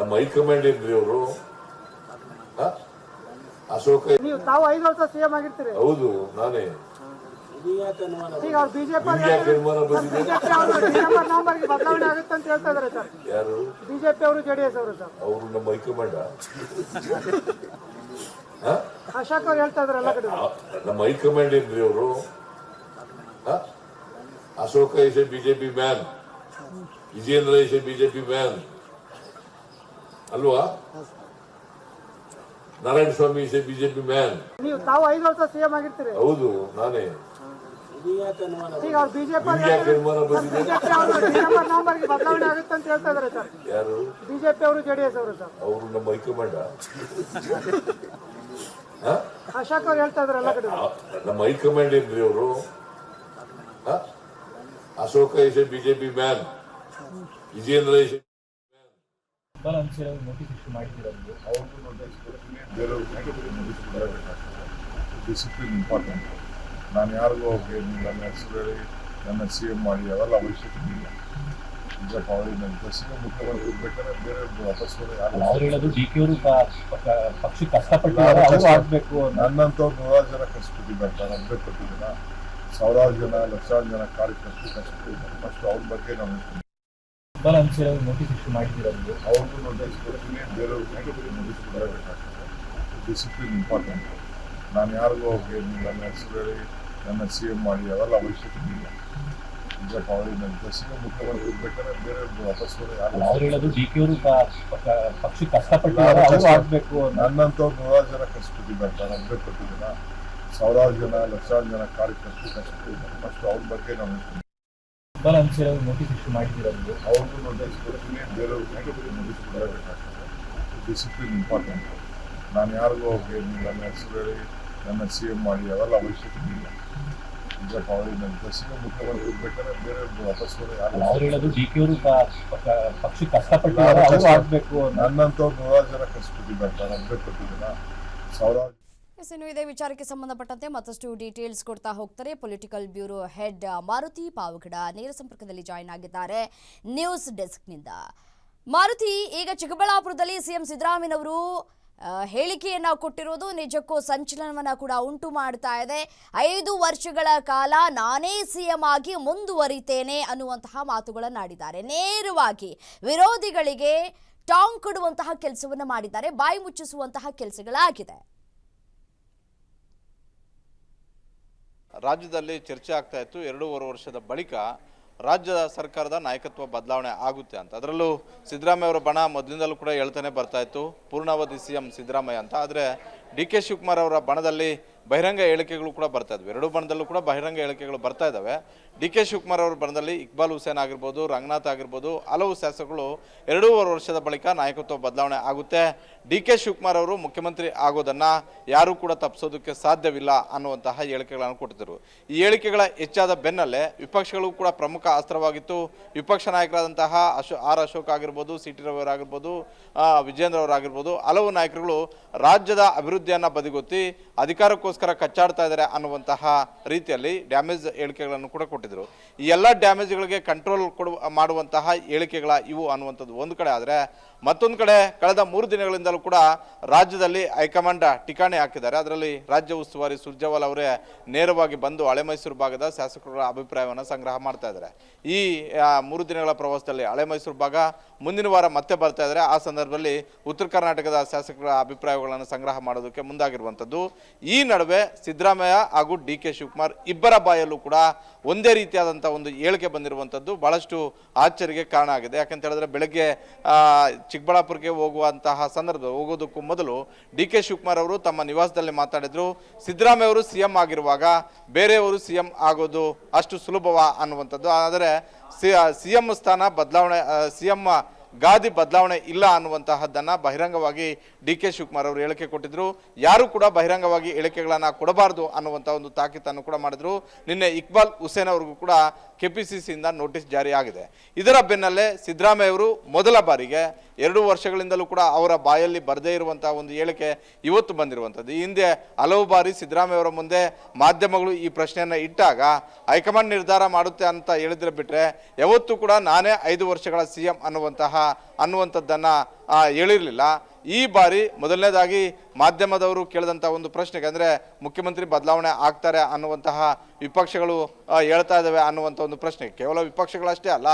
ನಮ್ಮ ಹೈಕಮಾಂಡ್ ಏನ್ರಿ ಅವರು? ಅಶೋಕ ನೀವು ತಾವು ಐದು ವರ್ಷ ಸಿಎಂ ಆಗಿರ್ತೀರಿ. ಹೌದು ನಾನೇ. ಈಗ ಅವ್ರು ಬಿಜೆಪಿ ಬದಲಾವಣೆ ಆಗುತ್ತೆ ಅಂತ ಹೇಳ್ತಾ ಇದಾರೆ ಸರ್. ಯಾರು? ಬಿಜೆಪಿ ಅವರು ಜೆಡಿಎಸ್ ಅವರು ಸರ್. ಅವರು ನಮ್ಮ ಹೈಕಮಾಂಡ್? ಅಶೋಕ್ ಅವ್ರು ಹೇಳ್ತಾ ಇದಾರೆ ಎಲ್ಲ ಕಡೆ. ನಮ್ಮ ಹೈಕಮಾಂಡ್ ಏನ್ರಿ ಅವರು? Ashoka is a BJP man Vijayendra is a BJP man ಅಲ್ವಾ? Narayana Swamy is a BJP man ನೀವು ತಾವು ಐದು ವರ್ಷ ಸಿಎಂ ಆಗಿರ್ತೀರಿ. ಹೌದು ನಾನೇ. ಈಗ ಅವ್ರು ಬಿಜೆಪಿ ನವೆಂಬರ್ಗೆ ಬದಲಾವಣೆ ಆಗುತ್ತೆ ಅಂತ ಹೇಳ್ತಾ ಇದಾರೆ ಸರ್. ಯಾರು? ಬಿಜೆಪಿ ಅವರು ಜೆಡಿಎಸ್ ಅವರು ಸರ್. ಅವರು ನಮ್ಮ ಹೈಕಮಾಂಡ್. ಅಶೋಕ್ ಅವ್ರು ಹೇಳ್ತಾ ಇದಾರೆ ಎಲ್ಲ ಕಡೆ. ನಮ್ಮ ಹೈಕಮಾಂಡ್ ಏನ್ರಿ ಅವರು? Ashoka is a BJP man Vijayendra is a ಬಲ ಅನ್ಸಿರೋ ನೋಟಿಸ್ ಇಶ್ಯೂ ಅವ್ರಿಗೂ ನೋಟಿಸ್ ನೋಟಿಸ್ ಬರಬೇಕಾಗ್ತದೆ? ಡಿಸಿಪ್ಲಿನ್ ಇಂಪಾರ್ಟೆಂಟ್ ನಾನು ಯಾರಿಗೂ ಹೋಗಿ ನನ್ನ ಹೆಸರು ಹೇಳಿ ನನ್ನ ಸಿ ಎಂ ಮಾಡಿ ಅವೆಲ್ಲ ಅವಶ್ಯಕತೆ ಇಲ್ಲ. ಈಗ ಅವರಿಗೆ ನನ್ನ ಸಿ ಎಂ ಮುಖ್ಯಮಂತ್ರಿ ಬೇಕಾದ್ರೆ ಬೇರೆಯವ್ರದ್ದು ವಾಪಸ್ ಹೋಗಿ ಯಾರು ಅವ್ರು ಹೇಳೋದು ಡಿ ಕೆ ಅವರು ಪಕ್ಷಕ್ಕೆ ಕಷ್ಟಪಟ್ಟಿದ್ದಾರೆ ಅವರು ಆಗ್ಬೇಕು ಅಂತ. ನನ್ನಂಥವ್ರು ನೂರಾರು ಜನ ಕಷ್ಟಪಟ್ಟಿದ್ದಾರೆ ನಾನು ಸಾವಿರಾರು ಜನ ಲಕ್ಷಾರು ಜನ ಕಾರ್ಯಕರ್ತರು ಕಷ್ಟಪಟ್ಟಿದ್ದಾರೆ. ಫಸ್ಟ್ ಅವ್ರ ಬಗ್ಗೆ ನಾನು ಹೇಳ್ತೀನಿ. ಬಲ ಅನ್ಸಿರೋ ನೋಟಿಸ್ ಇಶ್ಯೂ ಮಾಡಿದ್ದೀರದು ಅವ್ರಿಗೂ ನೋಟಿಸ್ ಕೊಡ್ತೀನಿ ಬೇರೆ ನೋಟಿಸ್ ಕೊಡಬೇಕಾಗ್ತದೆ ಡಿಸಿಪ್ಲಿನ್ ಇಂಪಾರ್ಟೆಂಟ್ ನಾನು ಯಾರಿಗೂ ಹೋಗಿ ನನ್ನ ಹೆಸರು ಹೇಳಿ ನನ್ನ ಸಿ ಎಂ ಮಾಡಿ ಅವೆಲ್ಲ ಅವಶ್ಯಕತೆ ಇಲ್ಲ. ಈಗ ಅವರಿಗೆ ನನ್ನ ಸಿ ಎಂ ಮುಖ್ಯಮಂತ್ರಿ ಬೇಕಾದ್ರೆ ಬೇರೆಯವ್ರದ್ದು ವಾಪಸ್ ಯಾರು ಅವ್ರು ಹೇಳೋದು ಡಿ ಕೆ ಅವರು ಪಕ್ಷಕ್ಕೆ ಕಷ್ಟಪಟ್ಟು ಅವರು ಆಗಬೇಕು ಅಂತ. ನನ್ನಂಥವ್ರು ನೂರಾರು ಜನ ಕಷ್ಟಪಟ್ಟಿದ್ದಾರೆ ನಾನು ಒಬ್ಬರೇ ಜನ ಸಾವಿರಾರು ಜನ ಲಕ್ಷಾರು ಜನ ಕಾರ್ಯಕರ್ತರು ಕಷ್ಟಪಟ್ಟಿದ್ದಾರೆ. ಫಸ್ಟ್ ಅವ್ರ ಬಗ್ಗೆ ನಾನು ಹೇಳ್ತೀನಿ. ಬಲ ಅನ್ಸಿರೋ ನೋಟಿಸ್ ಇಶ್ಯೂ ಮಾಡಿದ್ದೀರದು ಅವ್ರಿಗೂ ನೋಟಿಸ್ ಕೊಡ್ತೀನಿ ಬೇರೆಯವ್ರಿಗೆ ನೋಟಿಸ್ ಕೊಡಬೇಕಾಗ್ತದೆ ಡಿಸಿಪ್ಲಿನ್ ಇಂಪಾರ್ಟೆಂಟ್ ನಾನು ಯಾರಿಗೂ ಹೋಗಿ ನನ್ನ ಹೆಸರು ಹೇಳಿ ನನ್ನ ಸಿ ಎಂ ಮಾಡಿ ಅವೆಲ್ಲ ಅವಶ್ಯಕತೆ ಇಲ್ಲ. ಈಗ ಅವರಿಗೆ ನನ್ನ ಸಿ ಎಂ ಮುಖ್ಯಮಂತ್ರಿ ಬೇಕಾದ್ರೆ ವಾಪಸ್ ಯಾರು ಅವ್ರು ಹೇಳೋದು ಡಿ ಕೆ ಅವರು ಪಕ್ಷಕ್ಕೆ ಕಷ್ಟಪಟ್ಟು ಅಂತ. ನನ್ನಂಥವ್ರು ನೂರಾರು ಜನ ಕಷ್ಟಪಟ್ಟಿದ್ದಾರೆ. ನಾನು ಒಬ್ಬರೇ ಕೊಟ್ಟಿದ್ದೀನ? ಸಾವಿರಾರು ಎಸ್ ಇದೇ, ವಿಚಾರಕ್ಕೆ ಸಂಬಂಧಪಟ್ಟಂತೆ ಮತ್ತಷ್ಟು ಡೀಟೇಲ್ಸ್ ಕೊಡ್ತಾ ಹೋಗ್ತಾರೆ political bureau head Maruti Pavagada ನೇರ ಸಂಪರ್ಕದಲ್ಲಿ ಜಾಯಿನ್ ಆಗಿದ್ದಾರೆ ನ್ಯೂಸ್ ಡೆಸ್ಕ್ನಿಂದ. ಮಾರುತಿ, ಈಗ ಚಿಕ್ಕಬಳ್ಳಾಪುರದಲ್ಲಿ ಸಿಎಂ ಸಿದ್ದರಾಮಯ್ಯನವರು ಹೇಳಿಕೆಯನ್ನ ಕೊಟ್ಟಿರೋದು ನಿಜಕ್ಕೂ ಸಂಚಲನವನ್ನ ಕೂಡ ಉಂಟು ಮಾಡ್ತಾ ಇದೆ. ಐದು ವರ್ಷಗಳ ಕಾಲ ನಾನೇ ಸಿಎಂ ಆಗಿ ಮುಂದುವರಿತೇನೆ ಅನ್ನುವಂತಹ ಮಾತುಗಳನ್ನಾಡಿದ್ದಾರೆ ನೇರವಾಗಿ ವಿರೋಧಿಗಳಿಗೆ ಟಾಂಗ್ ಕೊಡುವಂತಹ ಕೆಲಸವನ್ನು ಮಾಡಿದ್ದಾರೆ, ಬಾಯಿ ಮುಚ್ಚಿಸುವಂತಹ ಕೆಲಸಗಳಾಗಿದೆ. ರಾಜ್ಯದಲ್ಲಿ ಚರ್ಚೆ ಆಗ್ತಾ ಇತ್ತು. ಎರಡೂವರೆ ವರ್ಷದ ಬಳಿಕ ರಾಜ್ಯದ ಸರ್ಕಾರದ ನಾಯಕತ್ವ ಬದಲಾವಣೆ ಆಗುತ್ತೆ ಅಂತ. ಅದರಲ್ಲೂ ಸಿದ್ದರಾಮಯ್ಯ ಅವರ ಬಣ ಮೊದಲಿಂದಲೂ ಕೂಡ ಹೇಳ್ತಾನೆ ಬರ್ತಾ ಇತ್ತು. ಪೂರ್ಣಾವಧಿ ಸಿ ಎಂ ಸಿದ್ದರಾಮಯ್ಯ ಅಂತ. ಆದರೆ ಡಿ ಕೆ ಶಿವಕುಮಾರ್ ಅವರ ಬಣದಲ್ಲಿ ಬಹಿರಂಗ ಹೇಳಿಕೆಗಳು ಕೂಡ ಬರ್ತಾ ಇದ್ದಾವೆ ಎರಡೂ ಬಣದಲ್ಲೂ ಕೂಡ ಬಹಿರಂಗ ಹೇಳಿಕೆಗಳು ಬರ್ತಾ ಇದ್ದಾವೆ. ಡಿ ಕೆ ಶಿವಕುಮಾರ್ ಅವರ ಬಣದಲ್ಲಿ ಇಕ್ಬಾಲ್ ಹುಸೇನ್ ಆಗಿರ್ಬೋದು ರಂಗನಾಥ್ ಆಗಿರ್ಬೋದು ಹಲವು ಶಾಸಕರು ಎರಡೂವರೆ ವರ್ಷದ ಬಳಿಕ ನಾಯಕತ್ವ ಬದಲಾವಣೆ ಆಗುತ್ತೆ. ಡಿ ಕೆ ಶಿವಕುಮಾರ್ ಅವರು ಮುಖ್ಯಮಂತ್ರಿ ಆಗೋದನ್ನ ಯಾರೂ ಕೂಡ ತಪ್ಪಿಸೋದಕ್ಕೆ ಸಾಧ್ಯವಿಲ್ಲ ಅನ್ನುವಂತಹ ಹೇಳಿಕೆಗಳನ್ನು ಕೊಟ್ಟಿದ್ದರು. ಈ ಹೇಳಿಕೆಗಳ ಹೆಚ್ಚಾದ ಬೆನ್ನಲ್ಲೇ ವಿಪಕ್ಷಗಳು ಕೂಡ ಪ್ರಮುಖ ಅಸ್ತ್ರವಾಗಿತ್ತು. ವಿಪಕ್ಷ ನಾಯಕರಾದಂತಹ ಅಶೋ ಆರ್ ಅಶೋಕ್ ಆಗಿರ್ಬೋದು ಸಿ ಟಿ ರವಿ ಅವರಾಗಿರ್ಬೋದು ಆ, ವಿಜೇಂದ್ರ ಅವರಾಗಿರ್ಬೋದು ಹಲವು ನಾಯಕರುಗಳು ರಾಜ್ಯದ ಅಭಿವೃದ್ಧಿಯನ್ನು ಬದಿಗೊತ್ತಿ ಅಧಿಕಾರಕ್ಕೋಸ್ಕರ ಕಚ್ಚಾಡ್ತಾ ಇದ್ದಾರೆ ಅನ್ನುವಂತಹ ರೀತಿಯಲ್ಲಿ ಡ್ಯಾಮೇಜ್ ಹೇಳಿಕೆಗಳನ್ನು ಕೂಡ ಕೊಟ್ಟಿದ್ದರು ಈ ಎಲ್ಲ ಡ್ಯಾಮೇಜ್ಗಳಿಗೆ ಕಂಟ್ರೋಲ್ ಕೊಡುವ, ಮಾಡುವಂತಹ ಹೇಳಿಕೆಗಳ ಇವು ಅನ್ನುವಂಥದ್ದು ಒಂದು ಕಡೆ ಆದರೆ, ಮತ್ತೊಂದು ಕಡೆ ಕಳೆದ ಮೂರು ದಿನಗಳಿಂದಲೂ ಕೂಡ ರಾಜ್ಯದಲ್ಲಿ ಹೈಕಮಾಂಡ್ ಠಿಕಾಣೆ ಹಾಕಿದ್ದಾರೆ. ಅದರಲ್ಲಿ ರಾಜ್ಯ ಉಸ್ತುವಾರಿ ಸುರ್ಜೇವಾಲ್ ಅವರೇ ನೇರವಾಗಿ ಬಂದು ಹಳೆ ಮೈಸೂರು ಭಾಗದ ಶಾಸಕರ ಅಭಿಪ್ರಾಯವನ್ನು ಸಂಗ್ರಹ ಮಾಡ್ತಾ ಇದ್ದಾರೆ. ಈ ಮೂರು ದಿನಗಳ ಪ್ರವಾಸದಲ್ಲಿ ಹಳೆ ಮೈಸೂರು ಭಾಗ ಮುಂದಿನ ವಾರ ಮತ್ತೆ ಬರ್ತಾ ಇದ್ದಾರೆ. ಆ ಸಂದರ್ಭದಲ್ಲಿ ಉತ್ತರ ಕರ್ನಾಟಕದ ಶಾಸಕರ ಅಭಿಪ್ರಾಯಗಳನ್ನು ಸಂಗ್ರಹ ಮಾಡೋದಕ್ಕೆ ಮುಂದಾಗಿರುವಂಥದ್ದು. ಈ ನಡುವೆ ಸಿದ್ದರಾಮಯ್ಯ ಹಾಗೂ ಡಿ ಕೆ ಶಿವಕುಮಾರ್ ಇಬ್ಬರ ಬಾಯಲ್ಲೂ ಕೂಡ ಒಂದೇ ರೀತಿಯಾದಂಥ ಒಂದು ಹೇಳಿಕೆ ಬಂದಿರುವಂಥದ್ದು ಭಾಳಷ್ಟು ಆಶ್ಚರ್ಯಕ್ಕೆ ಕಾರಣ ಆಗಿದೆ. ಯಾಕಂತ ಹೇಳಿದ್ರೆ ಬೆಳಗ್ಗೆ ಚಿಕ್ಕಬಳ್ಳಾಪುರಕ್ಕೆ ಹೋಗುವಂತಹ ಸಂದರ್ಭ ಹೋಗೋದಕ್ಕೂ ಮೊದಲು ಡಿ ಕೆ ಶಿವಕುಮಾರ್ ಅವರು ತಮ್ಮ ನಿವಾಸದಲ್ಲಿ ಮಾತಾಡಿದ್ರು. ಸಿದ್ದರಾಮಯ್ಯ ಅವರು ಸಿ ಎಂ ಆಗಿರುವಾಗ ಬೇರೆಯವರು ಸಿ ಎಂ ಆಗೋದು ಅಷ್ಟು ಸುಲಭವ ಅನ್ನುವಂಥದ್ದು. ಆದರೆ ಸಿ ಎಂ ಸ್ಥಾನ ಬದಲಾವಣೆ ಸಿ ಎಂ ಗಾದಿ ಬದಲಾವಣೆ ಇಲ್ಲ ಅನ್ನುವಂತಹದ್ದನ್ನು ಬಹಿರಂಗವಾಗಿ ಡಿ ಕೆ ಶಿವಕುಮಾರ್ ಅವರು ಹೇಳಿಕೆ ಕೊಟ್ಟಿದ್ದರು ಯಾರು ಕೂಡ ಬಹಿರಂಗವಾಗಿ ಹೇಳಿಕೆಗಳನ್ನು ಕೊಡಬಾರದು ಅನ್ನುವಂಥ ಒಂದು ತಾಕೀತನ್ನು ಕೂಡ ಮಾಡಿದ್ರು. ನಿನ್ನೆ ಇಕ್ಬಾಲ್ ಹುಸೇನ್ ಅವ್ರಿಗೂ ಕೂಡ ಕೆಪಿಸಿಸಿಯಿಂದ ನೋಟಿಸ್ ಜಾರಿಯಾಗಿದೆ ಇದರ ಬೆನ್ನಲ್ಲೇ ಸಿದ್ದರಾಮಯ್ಯವರು ಮೊದಲ ಬಾರಿಗೆ ಎರಡು ವರ್ಷಗಳಿಂದಲೂ ಕೂಡ ಅವರ ಬಾಯಲ್ಲಿ ಬರದೇ ಇರುವಂಥ ಒಂದು ಹೇಳಿಕೆ ಇವತ್ತು ಬಂದಿರುವಂಥದ್ದು ಹಿಂದೆ ಹಲವು ಬಾರಿ ಸಿದ್ದರಾಮಯ್ಯವರ ಮುಂದೆ ಮಾಧ್ಯಮಗಳು ಈ ಪ್ರಶ್ನೆಯನ್ನು ಇಟ್ಟಾಗ ಹೈಕಮಾಂಡ್ ನಿರ್ಧಾರ ಮಾಡುತ್ತೆ ಅಂತ ಹೇಳಿದ್ರೆ ಬಿಟ್ಟರೆ ಯಾವತ್ತೂ ಕೂಡ ನಾನೇ ಐದು ವರ್ಷಗಳ ಸಿ ಎಂ ಅನ್ನುವಂತಹ ಅನ್ನುವಂಥದ್ದನ್ನು ಹೇಳಿರಲಿಲ್ಲ. ಈ ಬಾರಿ ಮೊದಲನೇದಾಗಿ ಮಾಧ್ಯಮದವರು ಕೇಳಿದಂಥ ಒಂದು ಪ್ರಶ್ನೆಗೆ ಅಂದರೆ, ಮುಖ್ಯಮಂತ್ರಿ ಬದಲಾವಣೆ ಆಗ್ತಾರೆ ಅನ್ನುವಂತಹ ವಿಪಕ್ಷಗಳು ಹೇಳ್ತಾ ಇದ್ದಾವೆ ಅನ್ನುವಂಥ ಒಂದು ಪ್ರಶ್ನೆ. ಕೇವಲ ವಿಪಕ್ಷಗಳಷ್ಟೇ ಅಲ್ಲ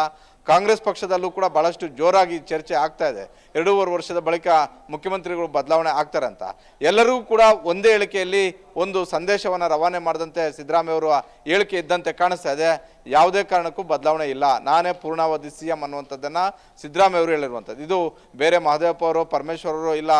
ಕಾಂಗ್ರೆಸ್ ಪಕ್ಷದಲ್ಲೂ ಕೂಡ ಬಹಳಷ್ಟು ಜೋರಾಗಿ ಚರ್ಚೆ ಆಗ್ತಾ ಇದೆ. ಎರಡೂವರೆ ವರ್ಷದ ಬಳಿಕ ಮುಖ್ಯಮಂತ್ರಿಗಳು ಬದಲಾವಣೆ ಆಗ್ತಾರಂತ. ಎಲ್ಲರೂ ಕೂಡ ಒಂದೇ ಹೇಳಿಕೆಯಲ್ಲಿ ಒಂದು ಸಂದೇಶವನ್ನು ರವಾನೆ ಮಾಡಿದಂತೆ ಸಿದ್ದರಾಮಯ್ಯ ಅವರು ಹೇಳಿಕೆ ಇದ್ದಂತೆ ಕಾಣಿಸ್ತಾ ಇದೆ. ಯಾವುದೇ ಕಾರಣಕ್ಕೂ ಬದಲಾವಣೆ ಇಲ್ಲ. ನಾನೇ ಪೂರ್ಣಾವಧಿ ಸಿ ಎಂ ಅನ್ನುವಂಥದ್ದನ್ನು ಸಿದ್ದರಾಮಯ್ಯ ಅವರು ಹೇಳಿರುವಂಥದ್ದು. ಇದು ಬೇರೆ ಮಹದೇವಪ್ಪ ಅವರು ಪರಮೇಶ್ವರರು ಇಲ್ಲ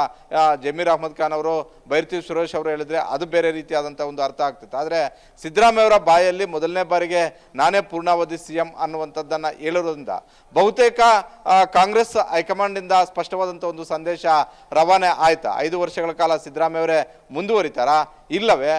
ಜಮೀರ್ ಅಹಮದ್ ಖಾನ್ ಅವರು, ಬೈರ್ತಿ ಸುರೇಶ್ ಅವರು ಹೇಳಿದ್ರೆ ಅದು ಬೇರೆ ರೀತಿಯಾದಂಥ ಒಂದು ಅರ್ಥ ಆಗ್ತಿತ್ತು. ಆದರೆ ಸಿದ್ದರಾಮಯ್ಯ ಅವರ ಬಾಯಲ್ಲಿ ಮೊದಲನೇ ಬಾರಿಗೆ ನಾನೇ ಪೂರ್ಣಾವಧಿ ಸಿ ಎಂ ಅನ್ನುವಂಥದ್ದನ್ನು ಹೇಳಿರೋದ್ರಿಂದ ಬಹುತೇಕ ಕಾಂಗ್ರೆಸ್ ಹೈಕಮಾಂಡಿಂದ ಸ್ಪಷ್ಟವಾದಂಥ ಒಂದು ಸಂದೇಶ ರವಾನೆ ಆಯ್ತಾ? ಐದು ವರ್ಷಗಳ ಕಾಲ ಸಿದ್ದರಾಮಯ್ಯ ಅವರೇ ಮುಂದುವರಿತಾರಾ? ಇಲ್ಲವೇ?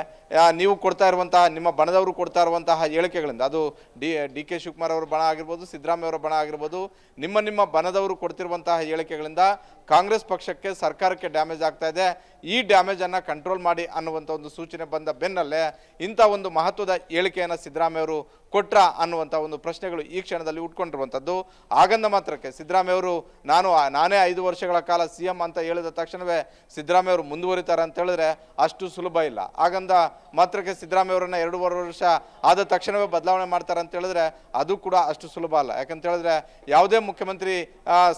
ನೀವು ಕೊಡ್ತಾ ಇರುವಂತಹ, ನಿಮ್ಮ ಬಣದವರು ಕೊಡ್ತಾ ಇರುವಂತಹ ಹೇಳಿಕೆಗಳಿಂದ, ಅದು ಡಿ ಡಿ ಕೆ ಶಿವಕುಮಾರ್ ಅವರ ಬಣ ಆಗಿರ್ಬೋದು, ಸಿದ್ದರಾಮಯ್ಯ ಅವರ ಬಣ ಆಗಿರ್ಬೋದು, ನಿಮ್ಮ ನಿಮ್ಮ ಬಣದವರು ಕೊಡ್ತಿರುವಂತಹ ಹೇಳಿಕೆಗಳಿಂದ ಕಾಂಗ್ರೆಸ್ ಪಕ್ಷಕ್ಕೆ ಸರ್ಕಾರಕ್ಕೆ ಡ್ಯಾಮೇಜ್ ಆಗ್ತಾ ಇದೆ. ಈ ಡ್ಯಾಮೇಜನ್ನು ಕಂಟ್ರೋಲ್ ಮಾಡಿ ಅನ್ನುವಂಥ ಒಂದು ಸೂಚನೆ ಬಂದ ಬೆನ್ನಲ್ಲೇ ಇಂಥ ಒಂದು ಮಹತ್ವದ ಹೇಳಿಕೆಯನ್ನು ಸಿದ್ದರಾಮಯ್ಯ ಅವರು ಕೊಟ್ರ ಅನ್ನುವಂಥ ಒಂದು ಪ್ರಶ್ನೆಗಳು ಈ ಕ್ಷಣದಲ್ಲಿ ಉಟ್ಕೊಂಡಿರುವಂಥದ್ದು. ಆಗಂದ ಮಾತ್ರಕ್ಕೆ ಸಿದ್ದರಾಮಯ್ಯ ಅವರು, ನಾನು, ನಾನೇ ಐದು ವರ್ಷಗಳ ಕಾಲ ಸಿ ಅಂತ ಹೇಳಿದ ತಕ್ಷಣವೇ ಸಿದ್ದರಾಮಯ್ಯ ಅವರು ಮುಂದುವರಿತಾರೆ ಅಂತ ಹೇಳಿದ್ರೆ ಅಷ್ಟು ಸುಲಭ ಇಲ್ಲ. ಆಗಂದ ಮಾತ್ರಕ್ಕೆ ಸಿದ್ದರಾಮಯ್ಯ ಅವರನ್ನ ಎರಡೂವರೆ ವರ್ಷ ಆದ ತಕ್ಷಣವೇ ಬದಲಾವಣೆ ಮಾಡ್ತಾರೆ ಅಂತ ಹೇಳಿದ್ರೆ ಅದು ಕೂಡ ಅಷ್ಟು ಸುಲಭ ಅಲ್ಲ. ಯಾಕಂತ ಹೇಳಿದ್ರೆ ಯಾವುದೇ ಮುಖ್ಯಮಂತ್ರಿ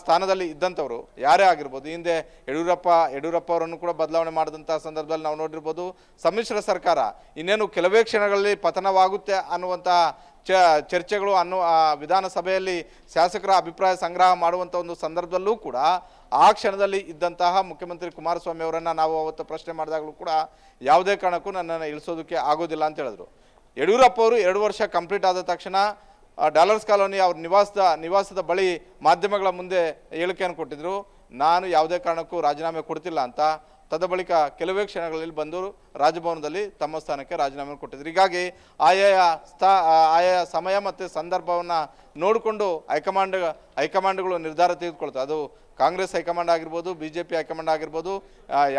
ಸ್ಥಾನದಲ್ಲಿ ಇದ್ದಂಥವರು, ಯಾರೇ ಆಗಿರ್ಬೋದು, ಹಿಂದೆ ಯಡಿಯೂರಪ್ಪ ಯಡಿಯೂರಪ್ಪ ಅವರನ್ನು ಕೂಡ ಬದಲಾವಣೆ ಮಾಡಿದಂಥ ಸಂದರ್ಭದಲ್ಲಿ ನಾವು ನೋಡಿರ್ಬೋದು, ಸಮ್ಮಿಶ್ರ ಸರ್ಕಾರ ಇನ್ನೇನು ಕೆಲವೇ ಕ್ಷಣಗಳಲ್ಲಿ ಪತನವಾಗುತ್ತೆ ಅನ್ನುವಂತಹ ಚ ಚರ್ಚೆಗಳು ಅನ್ನು ಆ ವಿಧಾನಸಭೆಯಲ್ಲಿ ಶಾಸಕರ ಅಭಿಪ್ರಾಯ ಸಂಗ್ರಹ ಮಾಡುವಂಥ ಒಂದು ಸಂದರ್ಭದಲ್ಲೂ ಕೂಡ ಆ ಕ್ಷಣದಲ್ಲಿ ಇದ್ದಂತಹ ಮುಖ್ಯಮಂತ್ರಿ ಕುಮಾರಸ್ವಾಮಿ ಅವರನ್ನು ನಾವು ಅವತ್ತು ಪ್ರಶ್ನೆ ಮಾಡಿದಾಗಲೂ ಕೂಡ ಯಾವುದೇ ಕಾರಣಕ್ಕೂ ನನ್ನನ್ನು ಇಳಿಸೋದಕ್ಕೆ ಆಗೋದಿಲ್ಲ ಅಂತ ಹೇಳಿದ್ರು. ಯಡಿಯೂರಪ್ಪ ಅವರು ಎರಡು ವರ್ಷ ಕಂಪ್ಲೀಟ್ ಆದ ತಕ್ಷಣ ಡಾಲರ್ಸ್ ಕಾಲೋನಿ ಅವ್ರ ನಿವಾಸದ ನಿವಾಸದ ಬಳಿ ಮಾಧ್ಯಮಗಳ ಮುಂದೆ ಹೇಳಿಕೆಯನ್ನು ಕೊಟ್ಟಿದ್ರು. ನಾನು ಯಾವುದೇ ಕಾರಣಕ್ಕೂ ರಾಜೀನಾಮೆ ಕೊಡ್ತಿಲ್ಲ ಅಂತ ತದ ಬಳಿಕ ಕೆಲವೇ ಕ್ಷಣಗಳಲ್ಲಿ ಬಂದು ರಾಜಭವನದಲ್ಲಿ ತಮ್ಮ ಸ್ಥಾನಕ್ಕೆ ರಾಜೀನಾಮೆ ಕೊಟ್ಟಿದ್ರು. ಹೀಗಾಗಿ ಆಯಾಯ ಸ್ಥಾ ಆಯಾಯ ಸಮಯ ಮತ್ತು ಸಂದರ್ಭವನ್ನು ನೋಡಿಕೊಂಡು ಹೈಕಮಾಂಡ್, ಹೈಕಮಾಂಡ್ಗಳು ನಿರ್ಧಾರ ತೆಗೆದುಕೊಳ್ತದೆ ಅದು ಕಾಂಗ್ರೆಸ್ ಹೈಕಮಾಂಡ್ ಆಗಿರ್ಬೋದು B J P high command ಆಗಿರ್ಬೋದು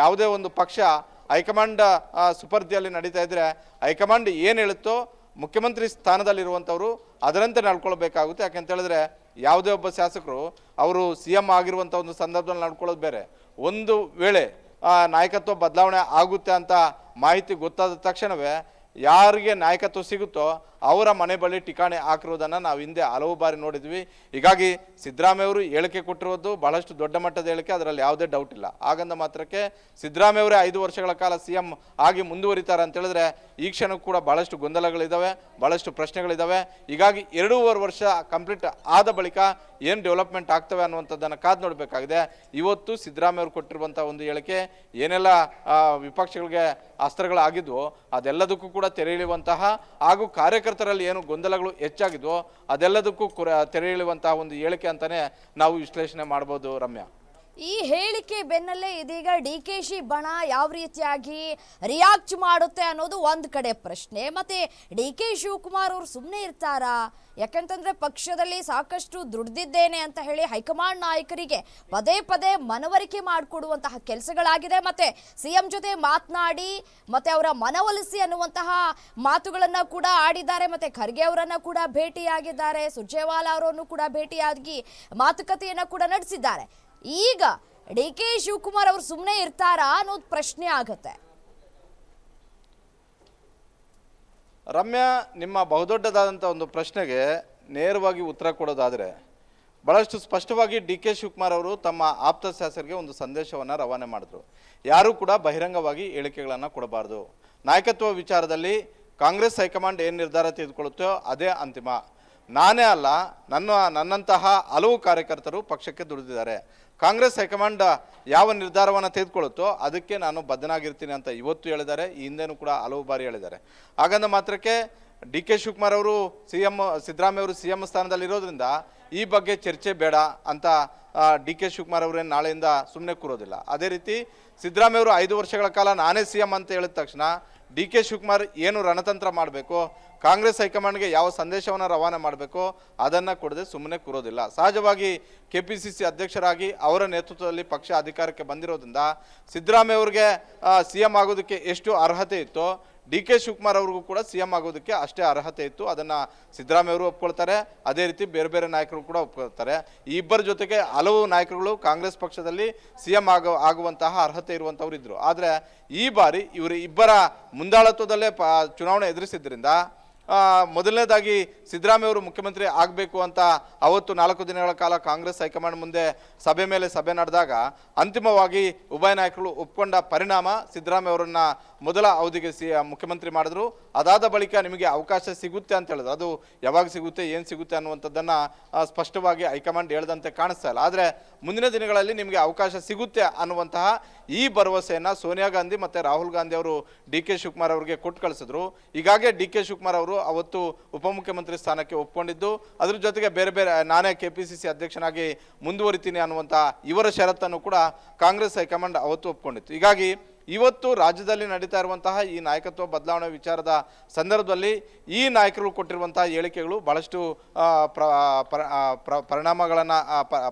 ಯಾವುದೇ ಒಂದು ಪಕ್ಷ ಹೈಕಮಾಂಡ್ ಸುಪರ್ದಿಯಲ್ಲಿ ನಡೀತಾ ಇದ್ದರೆ ಹೈಕಮಾಂಡ್ ಏನು ಹೇಳುತ್ತೋ ಮುಖ್ಯಮಂತ್ರಿ ಸ್ಥಾನದಲ್ಲಿರುವಂಥವ್ರು ಅದರಂತೆ ನಡ್ಕೊಳ್ಬೇಕಾಗುತ್ತೆ. ಯಾಕೆಂತ ಹೇಳಿದ್ರೆ ಯಾವುದೇ ಒಬ್ಬ ಶಾಸಕರು ಅವರು ಸಿ ಎಂ ಆಗಿರುವಂಥ ಒಂದು ಸಂದರ್ಭದಲ್ಲಿ ನಡ್ಕೊಳ್ಳೋದು ಬೇರೆ. ಒಂದು ವೇಳೆ ನಾಯಕತ್ವ ಬದಲಾವಣೆ ಆಗುತ್ತೆ ಅಂತ ಮಾಹಿತಿ ಗೊತ್ತಾದ ತಕ್ಷಣವೇ ಯಾರಿಗೆ ನಾಯಕತ್ವ ಸಿಗುತ್ತೋ ಅವರ ಮನೆ ಬಳಿ ಠಿಕಾಣೆ ಹಾಕಿರೋದನ್ನು ನಾವು ಹಿಂದೆ ಹಲವು ಬಾರಿ ನೋಡಿದ್ವಿ. ಹೀಗಾಗಿ ಸಿದ್ದರಾಮಯ್ಯ ಅವರು ಹೇಳಿಕೆ ಕೊಟ್ಟಿರೋದು ಬಹಳಷ್ಟು ದೊಡ್ಡ ಮಟ್ಟದ ಹೇಳಿಕೆ, ಅದರಲ್ಲಿ ಯಾವುದೇ ಡೌಟ್ ಇಲ್ಲ. ಹಾಗಂದ ಮಾತ್ರಕ್ಕೆ ಸಿದ್ದರಾಮಯ್ಯವರೇ ಐದು ವರ್ಷಗಳ ಕಾಲ ಸಿ ಎಂ ಆಗಿ ಮುಂದುವರಿತಾರೆ ಅಂತೇಳಿದ್ರೆ ಈ ಕ್ಷಣಕ್ಕೂ ಕೂಡ ಬಹಳಷ್ಟು ಗೊಂದಲಗಳಿದ್ದಾವೆ ಬಹಳಷ್ಟು ಪ್ರಶ್ನೆಗಳಿದ್ದಾವೆ ಹೀಗಾಗಿ ಎರಡೂವರೆ ವರ್ಷ ಕಂಪ್ಲೀಟ್ ಆದ ಬಳಿಕ ಏನು ಡೆವಲಪ್ಮೆಂಟ್ ಆಗ್ತವೆ ಅನ್ನುವಂಥದ್ದನ್ನು ಕಾದು ನೋಡಬೇಕಾಗಿದೆ. ಇವತ್ತು ಸಿದ್ದರಾಮಯ್ಯ ಅವರು ಕೊಟ್ಟಿರುವಂಥ ಒಂದು ಹೇಳಿಕೆ, ಏನೆಲ್ಲ ವಿಪಕ್ಷಗಳಿಗೆ ಅಸ್ತ್ರಗಳಾಗಿದ್ವು ಅದೆಲ್ಲದಕ್ಕೂ ಕೂಡ ತೆರೆಯುವಂತಹ ಹಾಗೂ ಹಾಗೂ ಕಾರ್ಯಕರ್ತರಲ್ಲಿ ಏನು ಗೊಂದಲಗಳು ಹೆಚ್ಚಾಗಿದ್ವು ಅದೆಲ್ಲದಕ್ಕೂ ಕುರ ತೆರೆ ಒಂದು ಹೇಳಿಕೆ ಅಂತಾನೆ ನಾವು ವಿಶ್ಲೇಷಣೆ ಮಾಡ್ಬೋದು ರಮ್ಯಾ. ಈ ಹೇಳಿಕೆ ಬೆನ್ನಲ್ಲೇ ಇದೀಗ ಡಿ ಕೆ ಶಿ ಬಣ ಯಾವ ರೀತಿಯಾಗಿ ರಿಯಾಕ್ಟ್ ಮಾಡುತ್ತೆ ಅನ್ನೋದು ಒಂದು ಕಡೆ ಪ್ರಶ್ನೆ. ಮತ್ತೆ ಡಿ ಕೆ ಶಿವಕುಮಾರ್ ಅವರು ಸುಮ್ಮನೆ ಇರ್ತಾರಾ? ಯಾಕಂತಂದ್ರೆ ಪಕ್ಷದಲ್ಲಿ ಸಾಕಷ್ಟು ದುಡ್ದಿದ್ದೇನೆ ಅಂತ ಹೇಳಿ ಹೈಕಮಾಂಡ್ ನಾಯಕರಿಗೆ ಪದೇ ಪದೇ ಮನವರಿಕೆ ಮಾಡಿಕೊಡುವಂತಹ ಕೆಲಸಗಳಾಗಿದೆ. ಮತ್ತೆ ಸಿಎಂ ಜೊತೆ ಮಾತನಾಡಿ, ಮತ್ತೆ ಅವರ ಮನವೊಲಿಸಿ ಅನ್ನುವಂತಹ ಮಾತುಗಳನ್ನ ಕೂಡ ಆಡಿದ್ದಾರೆ. ಮತ್ತೆ ಖರ್ಗೆ ಅವರನ್ನ ಕೂಡ ಭೇಟಿಯಾಗಿದ್ದಾರೆ. ಸುರ್ಜೇವಾಲಾ ಅವರನ್ನು ಕೂಡ ಭೇಟಿಯಾಗಿ ಮಾತುಕತೆಯನ್ನ ಕೂಡ ನಡೆಸಿದ್ದಾರೆ. ಈಗ ಡಿ ಕೆ ಶಿವಕುಮಾರ್ ಅವರು ಸುಮ್ಮನೆ ಇರ್ತಾರಾ ಅನ್ನೋದು ಪ್ರಶ್ನೆ ಆಗತ್ತೆ. ರಮ್ಯಾ, ನಿಮ್ಮ ಬಹುದೊಡ್ಡದಾದಂಥ ಒಂದು ಪ್ರಶ್ನೆಗೆ ನೇರವಾಗಿ ಉತ್ತರ ಕೊಡೋದಾದರೆ ಭಾಳಷ್ಟು ಸ್ಪಷ್ಟವಾಗಿ ಡಿ ಕೆ ಶಿವಕುಮಾರ್ ಅವರು ತಮ್ಮ ಆಪ್ತ ಶಾಸಕರಿಗೆ ಒಂದು ಸಂದೇಶವನ್ನು ರವಾನೆ ಮಾಡಿದ್ರು. ಯಾರೂ ಕೂಡ ಬಹಿರಂಗವಾಗಿ ಹೇಳಿಕೆಗಳನ್ನು ಕೊಡಬಾರ್ದು. ನಾಯಕತ್ವ ವಿಚಾರದಲ್ಲಿ ಕಾಂಗ್ರೆಸ್ ಹೈಕಮಾಂಡ್ ಏನು ನಿರ್ಧಾರ ತೆಗೆದುಕೊಳ್ಳುತ್ತೋ ಅದೇ ಅಂತಿಮ. ನಾನೇ ಅಲ್ಲ, ನನ್ನ ನನ್ನಂತಹ ಹಲವು ಕಾರ್ಯಕರ್ತರು ಪಕ್ಷಕ್ಕೆ ದುಡಿದಿದ್ದಾರೆ. ಕಾಂಗ್ರೆಸ್ ಹೈಕಮಾಂಡ್ ಯಾವ ನಿರ್ಧಾರವನ್ನು ತೆಗೆದುಕೊಳ್ಳುತ್ತೋ ಅದಕ್ಕೆ ನಾನು ಬದ್ಧನಾಗಿರ್ತೀನಿ ಅಂತ ಇವತ್ತು ಹೇಳಿದ್ದಾರೆ, ಈ ಹಿಂದೆನೂ ಕೂಡ ಹಲವು ಬಾರಿ ಹೇಳಿದ್ದಾರೆ. ಹಾಗಂದ ಮಾತ್ರಕ್ಕೆ ಡಿ ಕೆ ಶಿವಕುಮಾರ್ ಅವರು ಸಿ ಎಂ ಸಿದ್ದರಾಮಯ್ಯ ಅವರು ಸಿ ಎಂ ಸ್ಥಾನದಲ್ಲಿ ಇರೋದ್ರಿಂದ ಈ ಬಗ್ಗೆ ಚರ್ಚೆ ಬೇಡ ಅಂತ ಡಿ ಕೆ ಶಿವಕುಮಾರ್ ಅವರೇನು ನಾಳೆಯಿಂದ ಸುಮ್ಮನೆ ಕೂರೋದಿಲ್ಲ. ಅದೇ ರೀತಿ ಸಿದ್ದರಾಮಯ್ಯ ಅವರು ಐದು ವರ್ಷಗಳ ಕಾಲ ನಾನೇ ಸಿ ಎಂ ಅಂತ ಹೇಳಿದ ತಕ್ಷಣ ಡಿ ಕೆ ಶಿವಕುಮಾರ್ ಏನು ರಣತಂತ್ರ ಮಾಡಬೇಕು ಕಾಂಗ್ರೆಸ್ ಹೈಕಮಾಂಡ್ಗೆ ಯಾವ ಸಂದೇಶವನ್ನು ರವಾನೆ ಮಾಡಬೇಕೋ ಅದನ್ನು ಕೊಡದೆ ಸುಮ್ಮನೆ ಕೂರೋದಿಲ್ಲ. ಸಹಜವಾಗಿ ಕೆ ಅಧ್ಯಕ್ಷರಾಗಿ ಅವರ ನೇತೃತ್ವದಲ್ಲಿ ಪಕ್ಷ ಅಧಿಕಾರಕ್ಕೆ ಬಂದಿರೋದ್ರಿಂದ ಸಿದ್ದರಾಮಯ್ಯ ಅವರಿಗೆ ಸಿ ಎಂ ಆಗೋದಕ್ಕೆ ಎಷ್ಟು ಅರ್ಹತೆ ಇತ್ತೋ ಡಿ ಕೆ ಶಿವಕುಮಾರ್ ಅವ್ರಿಗೂ ಕೂಡ ಸಿ ಎಂ ಆಗೋದಕ್ಕೆ ಅಷ್ಟೇ ಅರ್ಹತೆ ಇತ್ತು. ಅದನ್ನು ಸಿದ್ದರಾಮಯ್ಯ ಅವರು ಒಪ್ಕೊಳ್ತಾರೆ. ಅದೇ ರೀತಿ ಬೇರೆ ಬೇರೆ ನಾಯಕರು ಕೂಡ ಒಪ್ಕೊಳ್ತಾರೆ. ಈ ಇಬ್ಬರ ಜೊತೆಗೆ ಹಲವು ನಾಯಕರುಗಳು ಕಾಂಗ್ರೆಸ್ ಪಕ್ಷದಲ್ಲಿ ಸಿ ಎಂ ಆಗೋ ಆಗುವಂತಹ ಅರ್ಹತೆ ಇರುವಂಥವ್ರು ಇದ್ದರು ಆದರೆ ಈ ಬಾರಿ ಇವರು ಇಬ್ಬರ ಮುಂದಾಳತ್ವದಲ್ಲೇ ಚುನಾವಣೆ ಎದುರಿಸಿದ್ರಿಂದ ಆ, ಮೊದಲನೇದಾಗಿ ಸಿದ್ದರಾಮಯ್ಯ ಅವರು ಮುಖ್ಯಮಂತ್ರಿ ಆಗಬೇಕು ಅಂತ ಅವತ್ತು ನಾಲ್ಕು ದಿನಗಳ ಕಾಲ ಕಾಂಗ್ರೆಸ್ ಹೈಕಮಾಂಡ್ ಮುಂದೆ ಸಭೆ ಮೇಲೆ ಸಭೆ ನಡೆದಾಗ ಅಂತಿಮವಾಗಿ ಉಭಯ ನಾಯಕರು ಒಪ್ಪಿಕೊಂಡ ಪರಿಣಾಮ ಸಿದ್ದರಾಮಯ್ಯ ಅವರನ್ನ ಮೊದಲ ಅವಧಿಗೆ ಸಿ ಮುಖ್ಯಮಂತ್ರಿ ಮಾಡಿದ್ರು. ಅದಾದ ಬಳಿಕ ನಿಮಗೆ ಅವಕಾಶ ಸಿಗುತ್ತೆ ಅಂತ ಹೇಳಿದ್ರು. ಅದು ಯಾವಾಗ ಸಿಗುತ್ತೆ, ಏನು ಸಿಗುತ್ತೆ ಅನ್ನುವಂಥದ್ದನ್ನು ಸ್ಪಷ್ಟವಾಗಿ ಹೈಕಮಾಂಡ್ ಹೇಳ್ದಂತೆ ಕಾಣಿಸ್ತಾ ಇಲ್ಲ. ಆದರೆ ಮುಂದಿನ ದಿನಗಳಲ್ಲಿ ನಿಮಗೆ ಅವಕಾಶ ಸಿಗುತ್ತೆ ಅನ್ನುವಂತಹ ಈ ಭರವಸೆಯನ್ನು ಸೋನಿಯಾ ಗಾಂಧಿ ಮತ್ತು ರಾಹುಲ್ ಗಾಂಧಿ ಅವರು ಡಿ ಕೆ ಶಿವಕುಮಾರ್ ಅವರಿಗೆ ಕೊಟ್ಟು ಕಳಿಸಿದ್ರು. ಈಗಾಗಲೇ ಡಿ ಕೆ ಶಿವಕುಮಾರ್ ಅವರು ಅವತ್ತು ಉಪಮುಖ್ಯಮಂತ್ರಿ ಸ್ಥಾನಕ್ಕೆ ಒಪ್ಪಿಕೊಂಡಿದ್ದು ಅದ್ರ ಜೊತೆಗೆ ಬೇರೆ ಬೇರೆ, ನಾನೇ ಕೆ ಪಿ ಸಿ ಸಿ ಅಧ್ಯಕ್ಷನಾಗಿ ಮುಂದುವರಿತೀನಿ ಅನ್ನುವಂಥ ಇವರ ಷರತ್ತನ್ನು ಕೂಡ ಕಾಂಗ್ರೆಸ್ ಹೈಕಮಾಂಡ್ ಅವತ್ತು ಒಪ್ಕೊಂಡಿತ್ತು. ಹೀಗಾಗಿ ಇವತ್ತು ರಾಜ್ಯದಲ್ಲಿ ನಡೀತಾ ಇರುವಂತಹ ಈ ನಾಯಕತ್ವ ಬದಲಾವಣೆ ವಿಚಾರದ ಸಂದರ್ಭದಲ್ಲಿ ಈ ನಾಯಕರು ಕೊಟ್ಟಿರುವಂತಹ ಹೇಳಿಕೆಗಳು ಬಹಳಷ್ಟು ಪರಿಣಾಮಗಳನ್ನು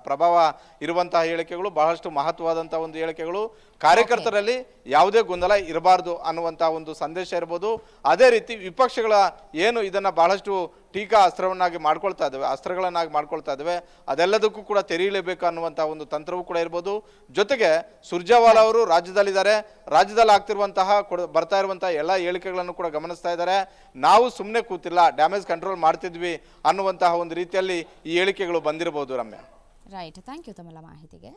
ಪ್ರಭಾವ ಇರುವಂತಹ ಹೇಳಿಕೆಗಳು, ಬಹಳಷ್ಟು ಮಹತ್ವವಾದಂಥ ಒಂದು ಹೇಳಿಕೆಗಳು. ಕಾರ್ಯಕರ್ತರಲ್ಲಿ ಯಾವುದೇ ಗೊಂದಲ ಇರಬಾರ್ದು ಅನ್ನುವಂಥ ಒಂದು ಸಂದೇಶ ಇರ್ಬೋದು. ಅದೇ ರೀತಿ ವಿಪಕ್ಷಗಳ ಏನು ಇದನ್ನು ಬಹಳಷ್ಟು ಟೀಕಾ ಅಸ್ತ್ರವನ್ನಾಗಿ ಮಾಡ್ಕೊಳ್ತಾ ಇದ್ದಾವೆ, ಅಸ್ತ್ರಗಳನ್ನಾಗಿ ಮಾಡ್ಕೊಳ್ತಾ ಇದ್ದಾವೆ, ಅದೆಲ್ಲದಕ್ಕೂ ಕೂಡ ತೆರೆಯಲೇಬೇಕು ಅನ್ನುವಂಥ ಒಂದು ತಂತ್ರವೂ ಕೂಡ ಇರ್ಬೋದು. ಜೊತೆಗೆ ಸುರ್ಜೇವಾಲಾ ಅವರು ರಾಜ್ಯದಲ್ಲಿದ್ದಾರೆ. ರಾಜ್ಯದಲ್ಲಿ ಆಗ್ತಿರುವಂತಹ ಕೊಡ, ಬರ್ತಾ ಇರುವಂಥ ಎಲ್ಲ ಹೇಳಿಕೆಗಳನ್ನು ಕೂಡ ಗಮನಿಸ್ತಾ ಇದ್ದಾರೆ. ನಾವು ಸುಮ್ಮನೆ ಕೂತಿಲ್ಲ, ಡ್ಯಾಮೇಜ್ ಕಂಟ್ರೋಲ್ ಮಾಡ್ತಿದ್ವಿ ಅನ್ನುವಂತಹ ಒಂದು ರೀತಿಯಲ್ಲಿ ಈ ಹೇಳಿಕೆಗಳು ಬಂದಿರಬಹುದು ರಮ್ಯಾ. ರೈಟ್ ಥ್ಯಾಂಕ್ ಯು ತಮ್ಮೆಲ್ಲ ಮಾಹಿತಿಗೆ.